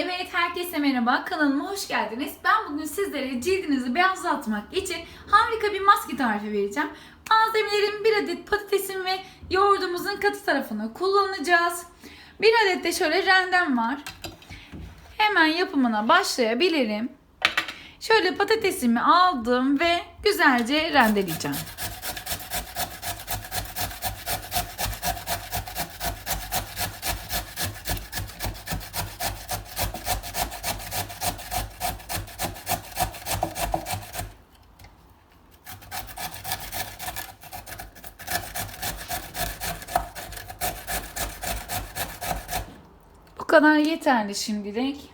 Evet herkese merhaba kanalıma hoş geldiniz. Ben bugün sizlere cildinizi beyazlatmak için harika bir maske tarifi vereceğim. Malzemelerin bir adet patatesim ve yoğurdumuzun katı tarafını kullanacağız. Bir adet de şöyle rendem var. Hemen yapımına başlayabilirim. Şöyle patatesimi aldım ve güzelce rendeleyeceğim. Kadar yeterli şimdilik.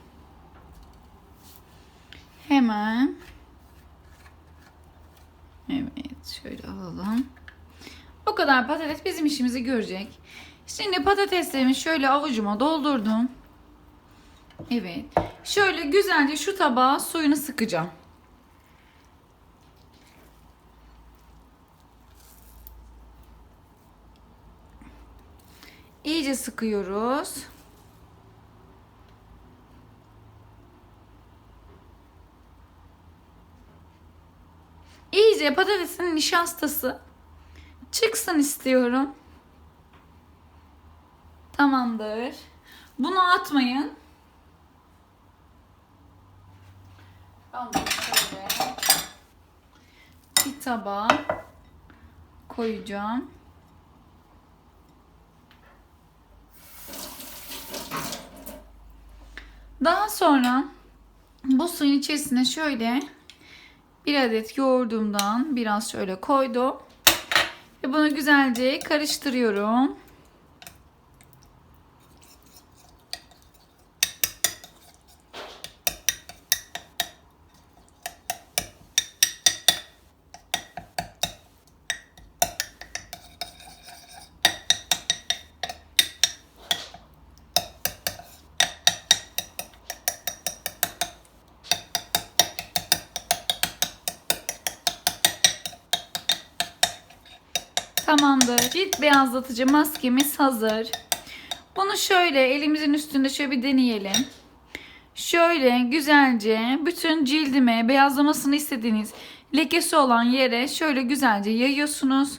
Hemen Evet şöyle alalım. Bu kadar patates bizim işimizi görecek. Şimdi patateslerimi şöyle avucuma doldurdum. Evet. Şöyle güzelce şu tabağa suyunu sıkacağım. İyice sıkıyoruz. İyice patatesin nişastası çıksın istiyorum. Tamamdır. Bunu atmayın. Bir tabağa koyacağım. Daha sonra bu suyun içerisine şöyle bir adet yoğurdumdan biraz şöyle koydum. Ve bunu güzelce karıştırıyorum. Tamamdır. Cilt beyazlatıcı maskemiz hazır. Bunu şöyle elimizin üstünde şöyle bir deneyelim. Şöyle güzelce bütün cildime beyazlamasını istediğiniz lekesi olan yere şöyle güzelce yayıyorsunuz.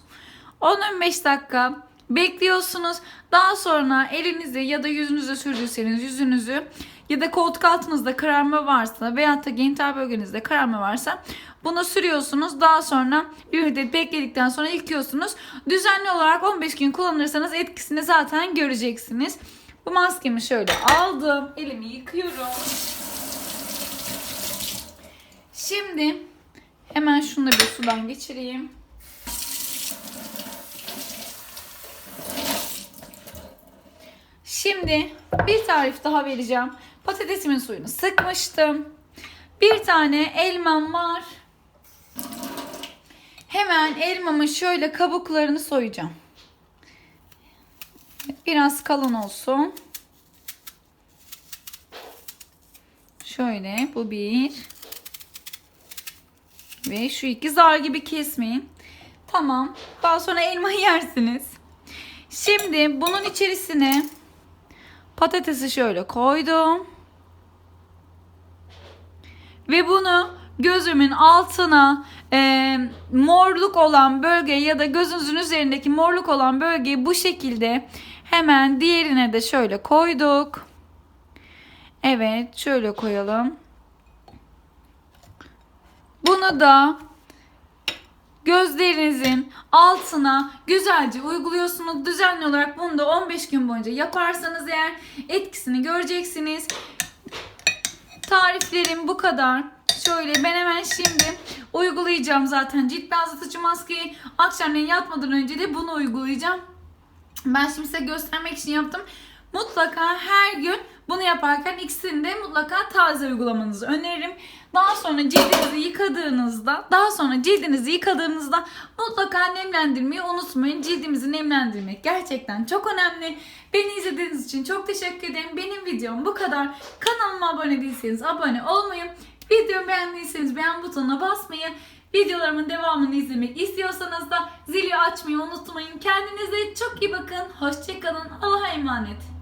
10-15 dakika bekliyorsunuz. Daha sonra elinizi ya da yüzünüze sürdüyseniz yüzünüzü ya da koltuk altınızda kararma varsa veyahut da genital bölgenizde kararma varsa bunu sürüyorsunuz. Daha sonra bir müddet bekledikten sonra yıkıyorsunuz. Düzenli olarak 15 gün kullanırsanız etkisini zaten göreceksiniz. Bu maskemi şöyle aldım. Elimi yıkıyorum. Şimdi hemen şunu bir sudan geçireyim. Şimdi bir tarif daha vereceğim. Patatesimin suyunu sıkmıştım. Bir tane elmam var. Hemen elmamın şöyle kabuklarını soyacağım. Biraz kalın olsun. Şöyle bu bir. Ve şu iki zar gibi kesmeyin. Tamam. Daha sonra elma yersiniz. Şimdi bunun içerisine patatesi şöyle koydum. Ve bunu gözümün altına e, morluk olan bölge ya da gözünüzün üzerindeki morluk olan bölgeyi bu şekilde hemen diğerine de şöyle koyduk. Evet şöyle koyalım. Bunu da gözlerinizin altına güzelce uyguluyorsunuz. Düzenli olarak bunu da 15 gün boyunca yaparsanız eğer etkisini göreceksiniz. Tariflerim bu kadar. Şöyle ben hemen şimdi uygulayacağım zaten cilt beyazlatıcı maskeyi. Akşamleyin yatmadan önce de bunu uygulayacağım. Ben şimdi size göstermek için yaptım. Mutlaka her gün bunu yaparken ikisini de mutlaka taze uygulamanızı öneririm. Daha sonra cildinizi yıkadığınızda, daha sonra cildinizi yıkadığınızda mutlaka nemlendirmeyi unutmayın. Cildimizi nemlendirmek gerçekten çok önemli. Beni izlediğiniz için çok teşekkür ederim. Benim videom bu kadar. Kanalıma abone değilseniz abone olmayı, videomu beğendiyseniz beğen butonuna basmayı, videolarımın devamını izlemek istiyorsanız da zili açmayı unutmayın. Kendinize çok iyi bakın. Hoşçakalın. Allah'a emanet.